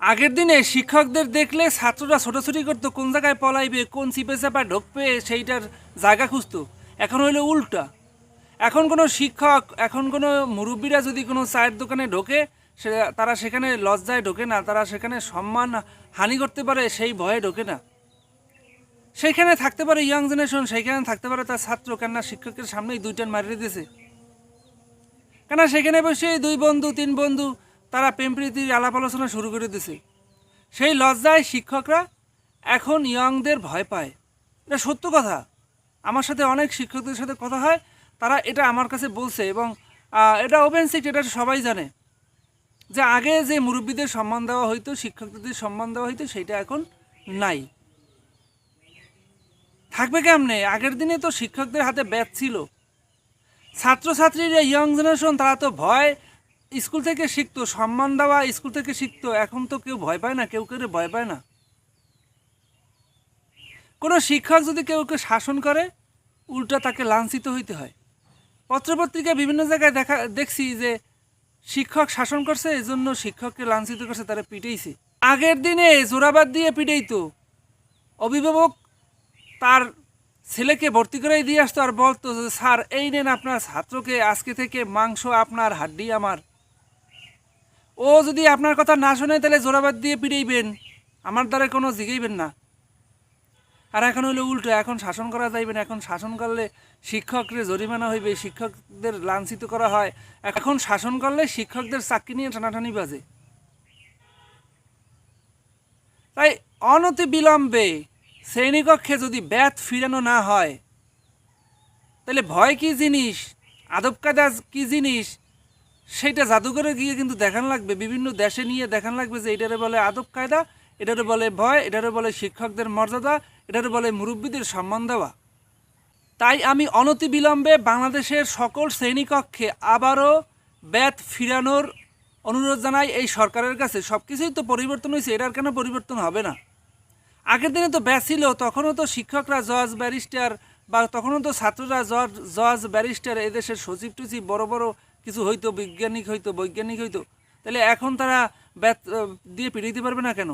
আগের দিনে শিক্ষকদের দেখলে ছাত্ররা ছোটাছুটি করতো, কোন জায়গায় পলাইবে, কোন চিপে চাপা ঢুকবে, সেইটার জায়গা খুঁজতো। এখন হইল উল্টা। এখন কোনো শিক্ষক, এখন কোনো মুরব্বীরা যদি কোনো চায়ের দোকানে ঢোকে, সে, তারা সেখানে লজ্জায় ঢোকে না, তারা সেখানে সম্মান হানি করতে পারে, সেই ভয়ে ঢোকে না। সেইখানে থাকতে পারে ইয়াং জেনারেশন সেইখানে থাকতে পারে তার ছাত্র, কেননা শিক্ষকের সামনেই দুইটান মারিয়ে দিয়েছে কেননা সেখানে বসে দুই বন্ধু, তিন বন্ধু তারা প্রেম প্রীতির আলাপ আলোচনা শুরু করে দিছে। সেই লজ্জায় শিক্ষকরা এখন ইয়ংদের ভয় পায়। এটা সত্য কথা। আমার সাথে অনেক শিক্ষকদের সাথে কথা হয়, তারা এটা আমার কাছে বলছে এবং এটা ওপেন সিক্ট এটা সবাই জানে। যে আগে যে মুরব্বীদের সম্মান দেওয়া হইতো, শিক্ষকদের সম্মান দেওয়া হইতো, সেটা এখন নাই। থাকবে কেমনে? আগের দিনে তো শিক্ষকদের হাতে ব্যাচ ছিল। ছাত্রছাত্রীরা ইয়ং জেনারেশন, তারা তো ভয় স্কুল থেকে শিখতো, সম্মান দেওয়া স্কুল থেকে শিখতো, এখন তো কেউ ভয় পায় না, কেউ কেউ ভয় পায় না। কোনো শিক্ষক যদি কেউ কেউ শাসন করে, উল্টা তাকে লাঞ্ছিত হইতে হয়। পত্রপত্রিকায় বিভিন্ন জায়গায় দেখা, দেখছি যে শিক্ষক শাসন করছে এই জন্য শিক্ষককে লাঞ্ছিত করছে, তারা পিটেইছে। আগের দিনে জোরাবাদ দিয়ে পিটেইতো। অভিভাবক তার ছেলেকে ভর্তি করেই দিয়ে আসতো আর বলতো যে, স্যার, এই নেন আপনার ছাত্রকে, আজকে থেকে মাংস আপনার হাড্ডি আমার। ও যদি আপনার কথা না শোনে, তাহলে জোরাবাদ দিয়ে পিড়াইবেন আমার দ্বারা কোনো জিগাইবেন না। আর এখন হইল উল্টো, এখন শাসন করা যাইবে না। এখন শাসন করলে শিক্ষকরে জরিমানা হইবে, শিক্ষকদের লাঞ্ছিত করা হয়। এখন শাসন করলে শিক্ষকদের চাকরি নিয়ে টানাটানি বাজে। তাই অনতি বিলম্বে শ্রেণীকক্ষে যদি ব্যাথ ফিরানো না হয়, তাহলে ভয় কি জিনিস? আদব কায়দা কি জিনিস? সেইটা জাদুঘরে গিয়ে কিন্তু দেখান লাগবে। বিভিন্ন দেশে নিয়ে দেখান লাগবে যে এটারে বলে আদব কায়দা, এটারে বলে ভয়, এটারে বলে শিক্ষকদের মর্যাদা, এটারে বলে মুরব্বীদের সম্মান দেওয়া। তাই আমি অনতি বিলম্বে বাংলাদেশের সকল শ্রেণীকক্ষে আবারও ব্যাথ ফিরানোর অনুরোধ জানাই এই সরকারের কাছে। সব কিছুই তো পরিবর্তন হয়েছে, এটার কেন পরিবর্তন হবে না? আগের দিনে তো ব্যাচ ছিল, তখনও তো শিক্ষকরা জজ, ব্যারিস্টার বা তখনও তো ছাত্ররা জজ জজ, ব্যারিস্টার, এদেশের সচিব টুচিব বড় বড় কিছু হইতো, বৈজ্ঞানিক হইতো বৈজ্ঞানিক হইতো, তাহলে এখন তারা ব্যাত দিয়ে পিটাইতে পারবে না কেন?